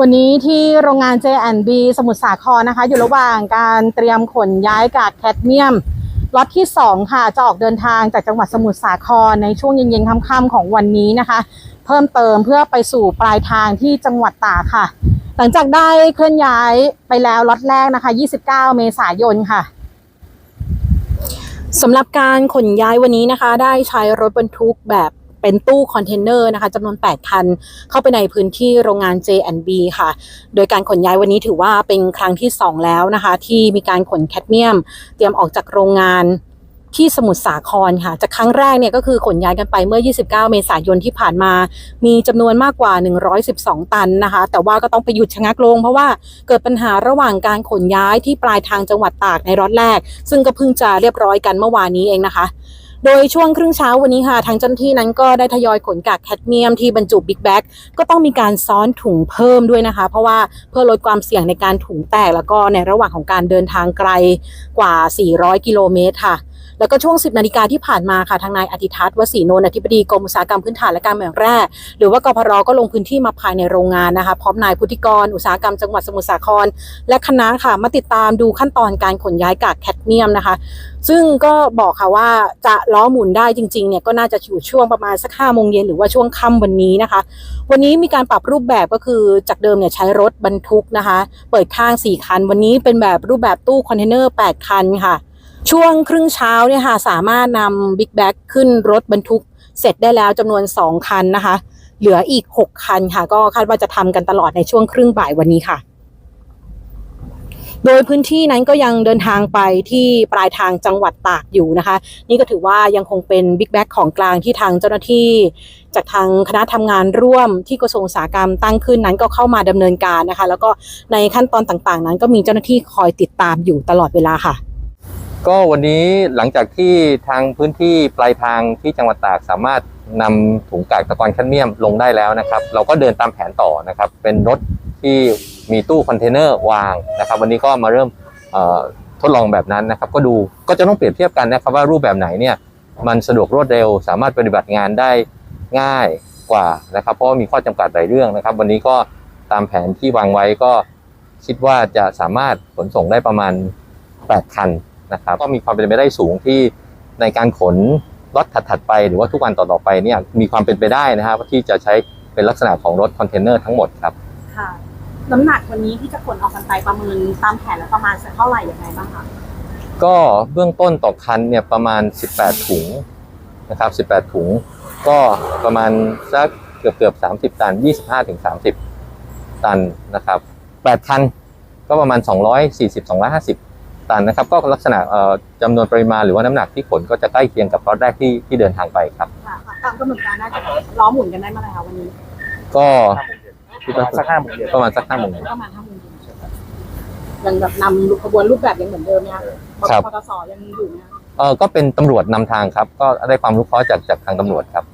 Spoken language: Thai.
วันนี้ที่โรงงาน J&B สมุทรสาครนะคะ อยู่ระหว่างการเตรียมขนย้ายกากแคดเมียมล็อตที่ 2 ค่ะ จะออกเดินทางจากจังหวัดสมุทรสาครในช่วงเย็นๆค่ำๆของวันนี้นะคะ เพิ่มเติมเพื่อไปสู่ปลายทางที่จังหวัดตากค่ะ หลังจากได้เคลื่อนย้ายไปแล้วล็อตแรกนะคะ 29 เมษายนค่ะสำหรับการขนย้ายวันนี้นะคะ ได้ใช้รถบรรทุกแบบ เป็นตู้คอนเทนเนอร์นะคะจำนวน 8 คัน เข้าไปในพื้นที่โรงงาน J&B ค่ะ โดยการขนย้ายวันนี้ถือว่าเป็นครั้งที่ 2 แล้วนะคะ ที่มีการขนแคดเมียม เตรียมออกจากโรงงานที่สมุทรสาครค่ะ จากครั้งแรกเนี่ยก็คือขนย้ายกันไปเมื่อ 29 เมษายนที่ผ่านมา มีจำนวนมากกว่า 112 ตันนะคะ แต่ว่าก็ต้องไปหยุดชะงักลง เพราะว่าเกิดปัญหาระหว่างการขนย้ายที่ปลายทางจังหวัดตากในรอตแรก ซึ่งก็เพิ่งจะเรียบร้อยกันเมื่อวานนี้เองนะคะ โดยช่วงครึ่งเช้าวันนี้ค่ะ ทางเจ้าหน้าที่นั้นก็ได้ทยอยขนกากแคดเมียมที่บรรจุบิ๊กแบ็กก็ต้องมีการซ้อนถุงเพิ่มด้วยนะคะ เพราะว่าเพื่อลดความเสี่ยงในการถุงแตกแล้วก็ในระหว่างของการเดินทางไกลกว่า 400 กิโลเมตรค่ะ แล้วก็ช่วง 10 นาฬิกาที่ผ่านมาค่ะทางนายอธิทัศน์วสีโนนอธิบดีกรมอุตสาหกรรมพื้นฐานและการเมืองแร่ หรือว่ากพรก็ลงพื้นที่มาภายในโรงงานนะคะ พร้อมนายพุทธิกร อุตสาหกรรมจังหวัดสมุทรสาคร และคณะค่ะมาติดตามดูขั้นตอนการขนย้ายกากแคดเมียมนะคะ ซึ่งก็บอกค่ะว่าจะล้อหมุนได้จริงๆเนี่ยก็น่าจะอยู่ช่วงประมาณสักห้าโมงเย็นหรือว่าช่วงค่ำวันนี้นะคะ วันนี้มีการปรับรูปแบบก็คือจากเดิมเนี่ยใช้รถบรรทุกนะคะ เปิดข้าง 4 คัน วันนี้เป็นแบบรูปแบบตู้คอนเทนเนอร์ 8 คันค่ะ ช่วงครึ่งเช้าเนี่ยค่ะสามารถนำบิ๊กแบ็ขึ้นรถบรรทุกเสร็จได้แล้วจำนวน 2 คันนะคะ เหลืออีก 6 คันค่ะ ก็คาดว่าจะทำกันตลอดในช่วงครึ่งบ่ายวันนี้ค่ะ โดยพื้นที่นั้นก็ยังเดินทางไปที่ปลายทางจังหวัดตากอยู่นะคะ นี่ก็ถือว่ายังคงเป็นบิ๊กแบ็กของกลางที่ทางเจ้าหน้าที่ จากทางคณะทำงานร่วมที่กระทรวงอุตสาหกรรมตั้งขึ้นนั้นก็เข้ามาดำเนินการนะคะ แล้วก็ในขั้นตอนต่างๆ นั้นก็มีเจ้าหน้าที่คอยติดตามอยู่ตลอดเวลาค่ะ ก็วันนี้หลังจากที่ทางพื้นที่ปลายทางที่จังหวัดตากสามารถนำถุงกากตะกอนแคดเมียมลงได้แล้วนะครับ เราก็เดินตามแผนต่อนะครับ เป็นรถที่มีตู้คอนเทนเนอร์วางนะครับ วันนี้ก็มาเริ่มทดลองแบบนั้นนะครับ ก็ดูก็จะต้องเปรียบเทียบกันนะครับ ว่ารูปแบบไหนเนี่ยมันสะดวกรวดเร็ว สามารถปฏิบัติงานได้ง่ายกว่านะครับ เพราะมีข้อจำกัดหลายเรื่องนะครับ วันนี้ก็ตามแผนที่วางไว้ก็คิดว่าจะสามารถขนส่งได้ประมาณ 8 คัน นะครับก็มีความเป็นไปได้สูงที่ในการขนรถถัดๆไปหรือว่าทุกวันต่อๆไปเนี่ยมีความเป็นไปได้นะครับที่จะใช้เป็นลักษณะของรถคอนเทนเนอร์ทั้งหมดครับค่ะน้ำหนักวันนี้ที่จะขนออกกันไปประเมินตามแผนแล้วประมาณสักเท่าไหร่ยังไงบ้างคะก็เบื้องต้นต่อคันเนี่ยประมาณ 18 ถุงนะครับ 18 ถุง ก็ประมาณสักเกือบเกือบๆ30 ตัน 25ถึง30 ตันนะครับ 8 คันก็ประมาณ 240 250 ตันนะครับก็ลักษณะเอ่อจำนวนปริมาณหรือว่าน้ำหนักที่ขนก็จะใกล้เคียงกับรถแรกที่ที่เดินทางไปครับค่ะตามกำหนดการน่าจะล้อหมุนกันได้เมื่อไหร่คะวันนี้ ก็คิดว่าสักห้าโมงเย็นประมาณสักห้าโมงประมาณห้าโมงเย็นยังแบบนำขบวนรูปแบบยังเหมือนเดิมเนี่ยครับปตสยังอยู่เนี่ยเออก็เป็นตำรวจนำทางครับ ก็ได้ความรู้เคราะห์จากจากทางตำรวจครับ